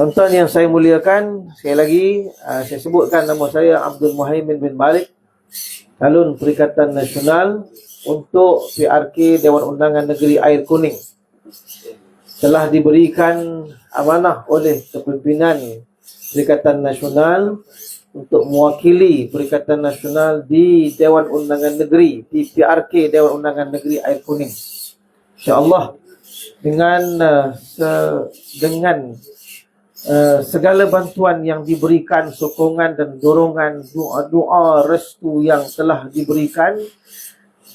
Tuan-tuan yang saya muliakan, sekali lagi uh, saya sebutkan nama saya Abdul Muhaimin bin Malik, calon Perikatan Nasional untuk PRK Dewan Undangan Negeri Air Kuning. Telah diberikan amanah oleh kepimpinan Perikatan Nasional untuk mewakili Perikatan Nasional di Dewan Undangan Negeri, di PRK Dewan Undangan Negeri Air Kuning. InsyaAllah dengan uh, se- dengan Uh, segala bantuan yang diberikan, sokongan dan dorongan, doa-doa restu yang telah diberikan,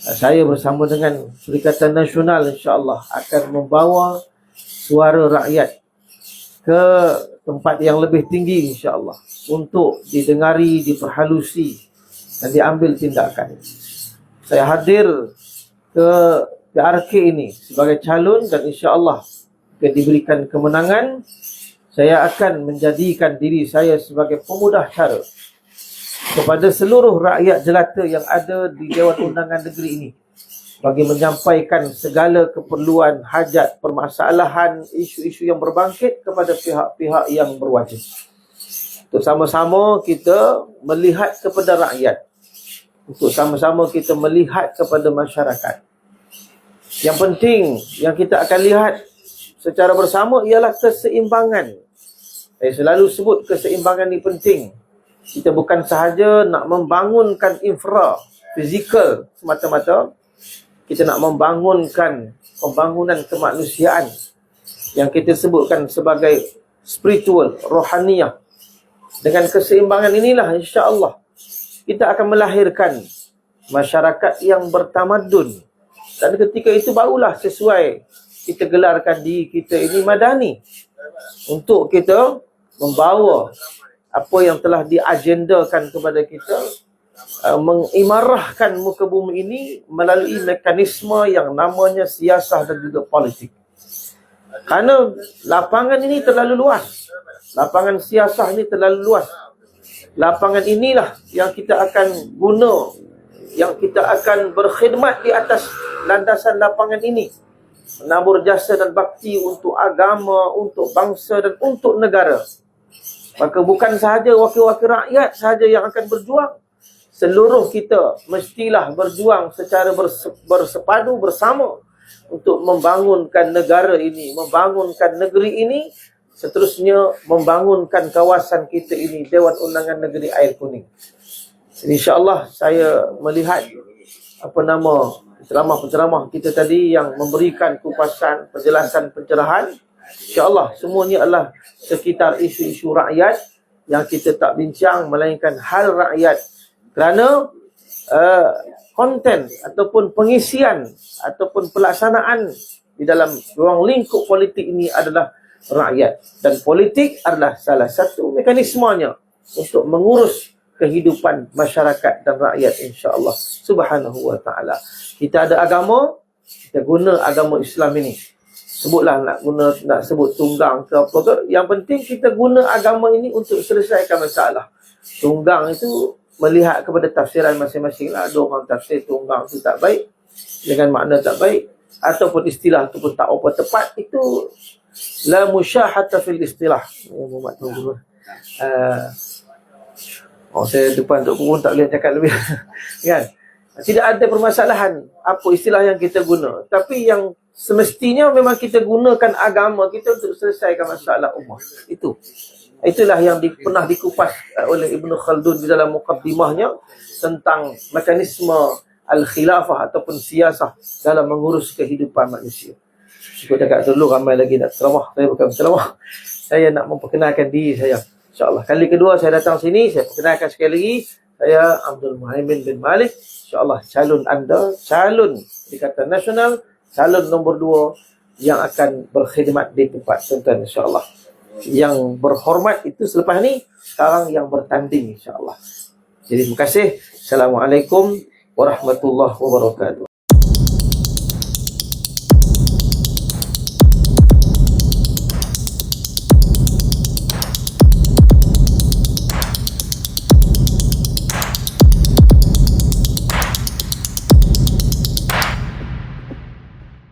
uh, saya bersama dengan Perikatan Nasional insyaAllah akan membawa suara rakyat ke tempat yang lebih tinggi insyaAllah untuk didengari, diperhalusi dan diambil tindakan. Saya hadir ke PRK ini sebagai calon dan insyaAllah akan diberikan kemenangan saya akan menjadikan diri saya sebagai pemudah cara kepada seluruh rakyat jelata yang ada di Dewan Undangan Negeri ini bagi menyampaikan segala keperluan, hajat, permasalahan, isu-isu yang berbangkit kepada pihak-pihak yang berwajib. Untuk sama-sama kita melihat kepada rakyat. Untuk sama-sama kita melihat kepada masyarakat. Yang penting yang kita akan lihat secara bersama ialah keseimbangan saya selalu sebut keseimbangan ini penting. Kita bukan sahaja nak membangunkan infra fizikal semata-mata. Kita nak membangunkan pembangunan kemanusiaan yang kita sebutkan sebagai spiritual, rohaniah. Dengan keseimbangan inilah insya-Allah kita akan melahirkan masyarakat yang bertamadun. Dan ketika itu barulah sesuai kita gelarkan diri kita ini madani untuk kita membawa apa yang telah diagendakan kepada kita uh, mengimarahkan muka bumi ini melalui mekanisme yang namanya siasah dan juga politik. Kerana lapangan ini terlalu luas. Lapangan siasah ini terlalu luas. Lapangan inilah yang kita akan guna, yang kita akan berkhidmat di atas landasan lapangan ini menabur jasa dan bakti untuk agama, untuk bangsa dan untuk negara. Maka bukan sahaja wakil-wakil rakyat sahaja yang akan berjuang. Seluruh kita mestilah berjuang secara bersepadu bersama untuk membangunkan negara ini, membangunkan negeri ini, seterusnya membangunkan kawasan kita ini, Dewan Undangan Negeri Air Kuning. InsyaAllah saya melihat apa nama penceramah-penceramah kita tadi yang memberikan kupasan, penjelasan, pencerahan. InsyaAllah semuanya adalah sekitar isu-isu rakyat yang kita tak bincang melainkan hal rakyat. Kerana uh, konten ataupun pengisian ataupun pelaksanaan di dalam ruang lingkup politik ini adalah rakyat. Dan politik adalah salah satu mekanismenya untuk mengurus kehidupan masyarakat dan rakyat insya-Allah subhanahu wa taala. Kita ada agama, kita guna agama Islam ini. Sebutlah nak guna nak sebut tunggang ke apa ke, yang penting kita guna agama ini untuk selesaikan masalah. Tunggang itu melihat kepada tafsiran masing-masing lah. Ada orang tafsir tunggang itu tak baik dengan makna tak baik ataupun istilah itu pun tak apa tepat itu la musyahata fil istilah. Ya, Muhammad tunggu. Uh, Oh, saya depan Tok Kurun tak boleh cakap lebih. kan? Tidak ada permasalahan apa istilah yang kita guna. Tapi yang semestinya memang kita gunakan agama kita untuk selesaikan masalah umat. Itu. Itulah yang di, pernah dikupas uh, oleh Ibn Khaldun di dalam mukaddimahnya tentang mekanisme al-khilafah ataupun siasah dalam mengurus kehidupan manusia. Saya cakap dulu ramai lagi nak ceramah. Saya bukan ceramah. Saya nak memperkenalkan diri saya. InsyaAllah. Kali kedua saya datang sini, saya perkenalkan sekali lagi. Saya Abdul Muhaimin bin Malik. InsyaAllah calon anda, calon Perikatan Nasional, calon nombor dua yang akan berkhidmat di tempat tuan insyaAllah. Yang berhormat itu selepas ni, sekarang yang bertanding insyaAllah. Jadi terima kasih. Assalamualaikum warahmatullahi wabarakatuh.